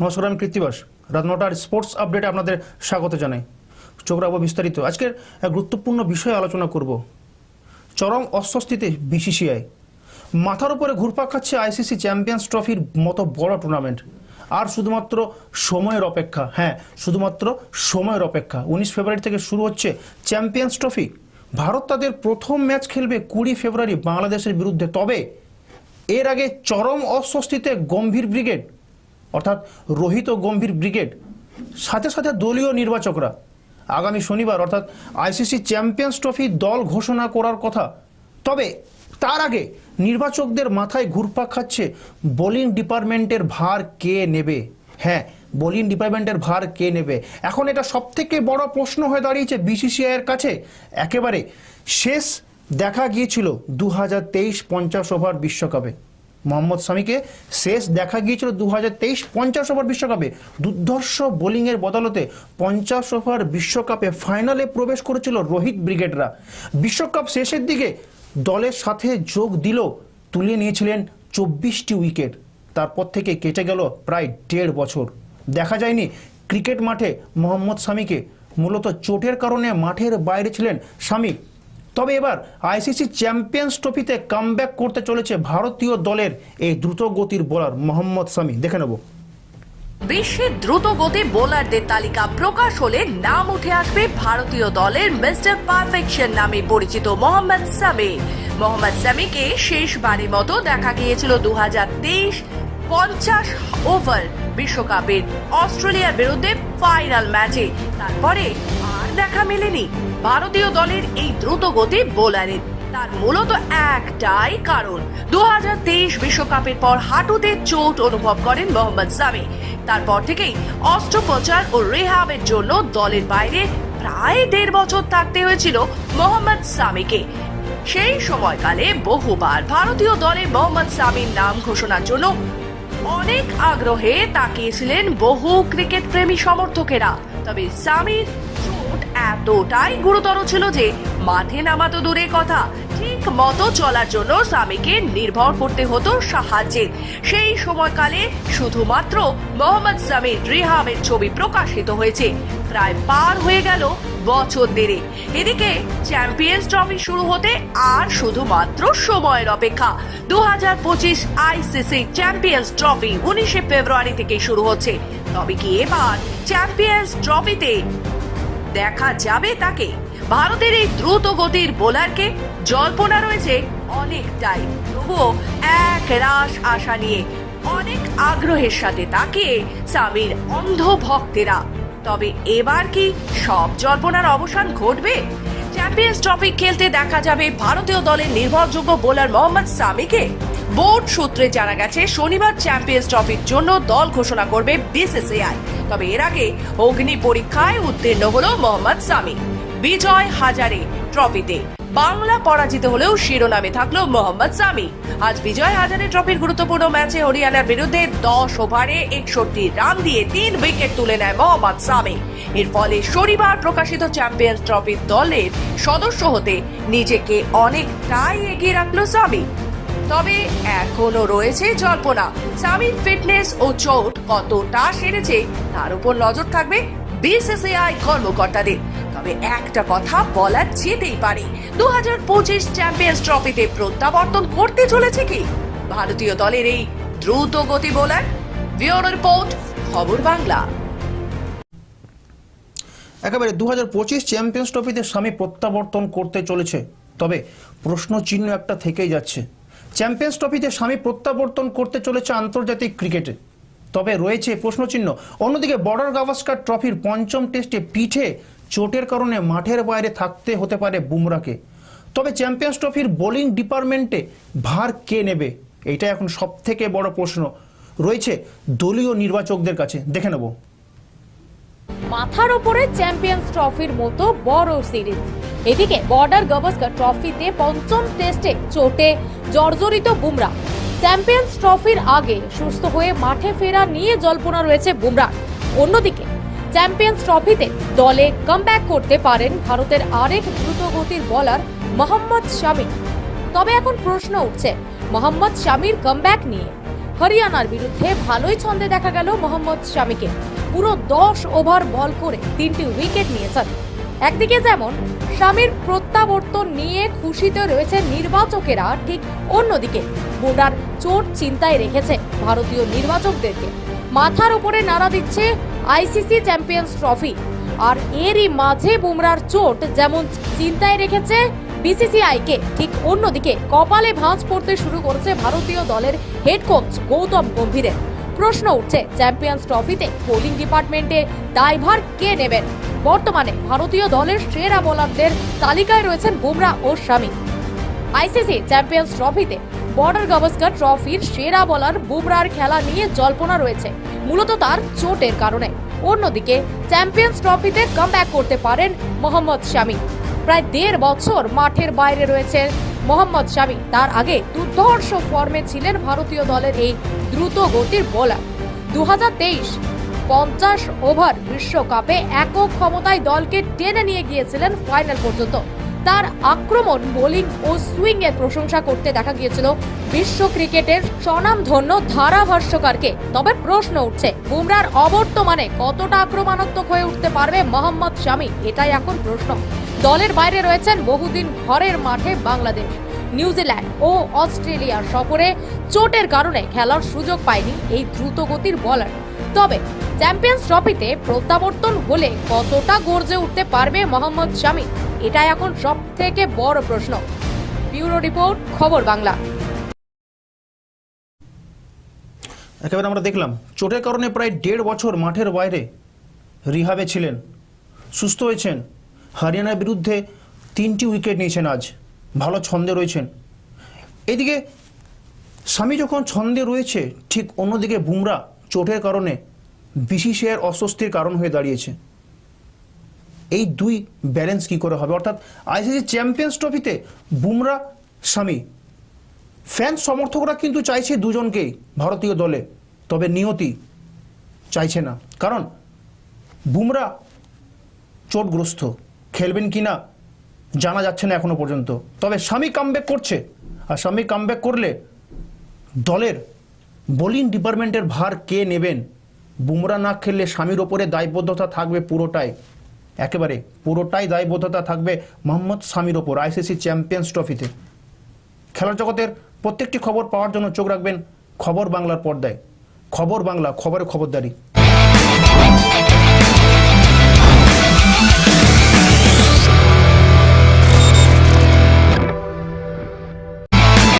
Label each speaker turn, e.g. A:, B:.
A: নমস্কার আমি রাত নটার স্পোর্টস আপডেটে আপনাদের স্বাগত জানাই। চোখ বিস্তারিত। আজকের গুরুত্বপূর্ণ বিষয়ে আলোচনা করব। চরম অস্বস্তিতে বিসিসিআই। মাথার উপরে ঘুরপাক খাচ্ছে আইসিসি চ্যাম্পিয়ন্স ট্রফির মতো বড় টুর্নামেন্ট। আর শুধুমাত্র সময়ের অপেক্ষা হ্যাঁ শুধুমাত্র সময়ের অপেক্ষা। উনিশ ফেব্রুয়ারি থেকে শুরু হচ্ছে চ্যাম্পিয়ন্স ট্রফি। ভারত তাদের প্রথম ম্যাচ খেলবে কুড়ি ফেব্রুয়ারি বাংলাদেশের বিরুদ্ধে। তবে এর আগে চরম অস্বস্তিতে গম্ভীর ব্রিগেড অর্থাৎ রোহিত গম্ভীর ব্রিগেড। সাথে সাথে দলীয় নির্বাচকরা। আগামী শনিবার অর্থাৎ আইসিসি চ্যাম্পিয়ন্স ট্রফি দল ঘোষণা করার কথা। তবে তার আগে নির্বাচকদের মাথায় ঘুরপাক খাচ্ছে বোলিং ডিপার্টমেন্টের ভার কে নেবে? হ্যাঁ বোলিং ডিপার্টমেন্টের ভার কে নেবে? এখন এটা সবথেকে বড় প্রশ্ন হয়ে দাঁড়িয়েছে বিসিসিআইয়ের কাছে। একেবারে শেষ দেখা গিয়েছিল দু হাজার তেইশ পঞ্চাশ ওভার বিশ্বকাপে। মোহাম্মদ শামিকে শেষ দেখা গিয়েছিল দু হাজার তেইশ পঞ্চাশ ওভার বিশ্বকাপে। দুর্ধর্ষ বোলিংয়ের বদলতে পঞ্চাশ ওভার বিশ্বকাপে ফাইনালে প্রবেশ করেছিল রোহিত ব্রিগেডরা। বিশ্বকাপ শেষের দিকে দলের সাথে যোগ দিল, তুলে নিয়েছিলেন চব্বিশটি উইকেট। তারপর থেকে কেটে গেল প্রায় দেড় বছর। দেখা যায়নি ক্রিকেট মাঠে মোহাম্মদ শামিকে। মূলত চোটের কারণে মাঠের বাইরে ছিলেন শামি তবে এবার আইসিসি চ্যাম্পিয়ন্স ট্রফিতে কামব্যাক করতে চলেছে ভারতীয় দলের এই দ্রুত গতির বোলার মোহাম্মদ সামি। দেখে নেব।
B: বিশ্বের দ্রুত গতি বোলারদের তালিকা প্রকাশ হলে নাম উঠে আসবে ভারতীয় দলের মিস্টার পারফেকশন নামে পরিচিত মোহাম্মদ সামি। মোহাম্মদ সামিকে শেষবারের মতো দেখা গিয়েছিল দু হাজার তেইশ পঞ্চাশ ওভার বিশ্বকাপের অস্ট্রেলিয়ার বিরুদ্ধে ফাইনাল ম্যাচে। তারপরে দেখা মেলেনি। ভারতীয় দলের এই দ্রুত গতি বোলারের। তার মূলত একটাই কারণ দু বিশ্বকাপের পর হাঁটুতে চোট অনুভব করেন মোহাম্মদ সামি। তারপর থেকেই অস্ত্রোপচার ও রেহাবের জন্য দলের বাইরে প্রায় দেড় বছর থাকতে হয়েছিল মোহাম্মদ সামিকে। সেই সময়কালে বহুবার ভারতীয় দলে মোহাম্মদ সামির নাম ঘোষণার জন্য অনেক আগ্রহে তাকিয়েছিলেন বহু ক্রিকেট প্রেমী সমর্থকেরা। তবে সামির এতটাই গুরুতর ছিল যে মাঠে নামা তো দূরের কথা। ঠিক মতো চলার জন্য স্বামীকে নির্ভর করতে হতো সাহায্যের সেই সময়কালে শুধুমাত্র মোহাম্মদ সামির রিহাবের ছবি প্রকাশিত হয়েছে। প্রায় পার হয়ে গেল বছর দেড়ে। এদিকে চ্যাম্পিয়ন্স ট্রফি শুরু হতে আর শুধুমাত্র সময়ের অপেক্ষা। দু হাজার পঁচিশ আইসিসি চ্যাম্পিয়ন্স ট্রফি উনিশে ফেব্রুয়ারি থেকে শুরু হচ্ছে। তবে কি এবার চ্যাম্পিয়ন্স ট্রফিতে দেখা যাবে তাকে। ভারতের এই দ্রুত গতির বোলারকে জল্পনা রয়েছে অনেকটাই। তবুও এক রাস আশা নিয়ে অনেক আগ্রহের সাথে তাকে সামির অন্ধ ভক্তেরা। তবে এবার কি সব জল্পনার অবসান ঘটবে? চ্যাম্পিয়ন্স ট্রফি খেলতে দেখা যাবে ভারতীয় দলের নির্ভরযোগ্য বোলার মোহাম্মদ সামিকে বোর্ড সূত্রে জানা গেছে, শনিবার চ্যাম্পিয়ন্স ট্রফির জন্য দল ঘোষণা করবে বিসিসিআই। তবে এর আগে অগ্নি পরীক্ষায় উত্তীর্ণ হলো মোহাম্মদ সামি। বিজয় হাজারে ট্রফিতে বাংলা পরাজিত হলেও শিরোনামে থাকল মোহাম্মদ সামি। আজ বিজয় হাজারে ট্রফির গুরুত্বপূর্ণ ম্যাচে হরিয়ানার বিরুদ্ধে দশ ওভারে একষট্টি রান দিয়ে তিন উইকেট তুলে নেয় মোহাম্মদ সামি। এর ফলে শনিবার প্রকাশিত চ্যাম্পিয়ন্স ট্রফির দলের সদস্য হতে নিজেকে অনেকটাই এগিয়ে রাখল সামি। তবে এখনও রয়েছে জল্পনা। সামির ফিটনেস ও চোট কতটা সেরেছে, তার উপর নজর থাকবে বিসিসিআই কর্মকর্তাদের। তবে একটা কথা বলা যেতেই পারে দু হাজার পঁচিশ চ্যাম্পিয়ন্স ট্রফিতে প্রত্যাবর্তন করতে চলেছে কি? ভারতীয় দলের এই দ্রুত গতি বোলার। ব্যুরো রিপোর্ট, খবর বাংলা।
A: একেবারে দু হাজার পঁচিশ চ্যাম্পিয়ন্স ট্রফিতে স্বামী প্রত্যাবর্তন করতে চলেছে, তবে প্রশ্ন চিহ্ন একটা থেকেই যাচ্ছে। চ্যাম্পিয়ন্স ট্রফিতে স্বামী প্রত্যাবর্তন করতে চলেছে আন্তর্জাতিক ক্রিকেটে। তবে রয়েছে প্রশ্নচিহ্ন। অন্যদিকে বর্ডার গাভাস্কার ট্রফির পঞ্চম টেস্টে পিঠে চোটের কারণে মাঠের বাইরে থাকতে হতে পারে বুমরাকে তবে চ্যাম্পিয়ন্স ট্রফির বোলিং ডিপার্টমেন্টে ভার কে নেবে? এটা এখন সব থেকে বড় প্রশ্ন। রয়েছে দলীয় নির্বাচকদের কাছে। দেখে নেব।
C: মাথার ওপরে চ্যাম্পিয়ন্স ট্রফির মতো বড় সিরিজ। এদিকে বর্ডার গাভাস্কার ট্রফিতে পঞ্চম টেস্টে চোটে জর্জরিত বুমরা। চ্যাম্পিয়ন্স ট্রফির আগে সুস্থ হয়ে মাঠে ফেরা নিয়ে জল্পনা রয়েছে বুমরা। অন্যদিকে, চ্যাম্পিয়ন্স ট্রফিতে দলে কামব্যাক করতে পারেন ভারতের আরেক দ্রুতগতির বলার মোহাম্মদ শামি তবে এখন প্রশ্ন উঠছে, মোহাম্মদ শামির কামব্যাক নিয়ে। হরিয়ানার বিরুদ্ধে ভালোই ছন্দে দেখা গেল মোহাম্মদ শামিকে। পুরো দশ ওভার বল করে তিনটি উইকেট নিয়েছেন। একদিকে যেমন স্বামীর প্রত্যাবর্তন নিয়ে খুশিতে রয়েছে নির্বাচকেরা, ঠিক অন্যদিকে বুমরার চোট চিন্তায় রেখেছে ভারতীয় নির্বাচকদেরকে। মাথার উপরে নাড়া দিচ্ছে আইসিসি চ্যাম্পিয়ন্স ট্রফি। আর এরই মাঝে বুমরার চোট যেমন চিন্তায় রেখেছে বিসিসিআইকে, ঠিক অন্যদিকে কপালে ভাঁজ পড়তে শুরু করেছে ভারতীয় দলের হেড কোচ গৌতম গম্ভীরের। প্রশ্ন উঠছে, চ্যাম্পিয়ন্স ট্রফিতে বোলিং ডিপার্টমেন্টে দায়ভার কে নেবেন? বর্তমানে ভারতীয় দলের সেরা বোলারদের তালিকায় রয়েছেন বুমরা ও শামী আইসিসি চ্যাম্পিয়ন্স ট্রফিতে বর্ডার গাভাস্কার ট্রফির সেরা বলার বুমরার খেলা নিয়ে জল্পনা রয়েছে, মূলত তার চোটের কারণে। অন্যদিকে, চ্যাম্পিয়ন্স ট্রফিতে কামব্যাক করতে পারেন মোহাম্মদ শামী প্রায় দেড় বছর মাঠের বাইরে রয়েছে মোহাম্মদ শামী তার আগে দুর্ধর্ষ ফর্মে ছিলেন ভারতীয় দলের এই দ্রুত গতির বোলার। দু হাজার তেইশ পঞ্চাশ ওভার বিশ্বকাপে একক ক্ষমতায় দলকে টেনে নিয়ে গিয়েছিলেন ফাইনাল পর্যন্ত। তার আক্রমণ, বোলিং ও সুইং এর প্রশংসা করতে দেখা গিয়েছিল বিশ্ব ক্রিকেটের স্বনামধন্য ধারাভাষ্যকারকে। তবে প্রশ্ন উঠছে বুমরার অবর্তমানে কতটা আক্রমণাত্মক হয়ে উঠতে পারবে মোহাম্মদ শামী? এটাই এখন প্রশ্ন। দলের বাইরে রয়েছেন বহুদিন ঘরের মাঠে বাংলাদেশ। নিউজিল্যান্ড ও অস্ট্রেলিয়ার সফরে চোটের কারণে খেলার সুযোগ পায়নি এই দ্রুতগতির বলার তবে চ্যাম্পিয়ন্স ট্রফিতে প্রত্যাবর্তন হলে কতটা গর্জে উঠতে পারবে মোহাম্মদ শামী এটা এখন সব থেকে বড় প্রশ্ন। ব্যুরো রিপোর্ট, খবর বাংলা।
A: একেবারে আমরা দেখলাম, চোটের কারণে প্রায় দেড় বছর মাঠের বাইরে রিহাবে ছিলেন, সুস্থ হয়েছেন। হরিয়ানার বিরুদ্ধে তিনটি উইকেট নিয়েছেন আজ, ভালো ছন্দে রয়েছেন। এদিকে স্বামী যখন ছন্দে রয়েছে, ঠিক অন্যদিকে বুমরা চোটের কারণে বিসিসিআইয়ের অস্বস্তির কারণ হয়ে দাঁড়িয়েছে। এই দুই ব্যালেন্স কি করে হবে? অর্থাৎ আইসিসি চ্যাম্পিয়ন্স ট্রফিতে বুমরা স্বামী ফ্যান সমর্থকরা কিন্তু চাইছে দুজনকেই ভারতীয় দলে, তবে নিয়তি চাইছে না। কারণ বুমরা চোটগ্রস্ত, খেলবেন কি না জানা যাচ্ছে না এখনও পর্যন্ত। তবে স্বামী কামব্যাক করছে, আর স্বামী কামব্যাক করলে দলের বোলিং ডিপার্টমেন্টের ভার কে নেবেন? বুমরা না খেললে স্বামীর ওপরে দায়বদ্ধতা থাকবে পুরোটাই। একেবারে পুরোটাই দায়বদ্ধতা থাকবে মোহাম্মদ স্বামীর ওপর আইসিসি চ্যাম্পিয়ন্স ট্রফিতে। খেলার জগতের প্রত্যেকটি খবর পাওয়ার জন্য চোখ রাখবেন খবর বাংলার পর্দায়। খবর বাংলা খবরে খবরদারি।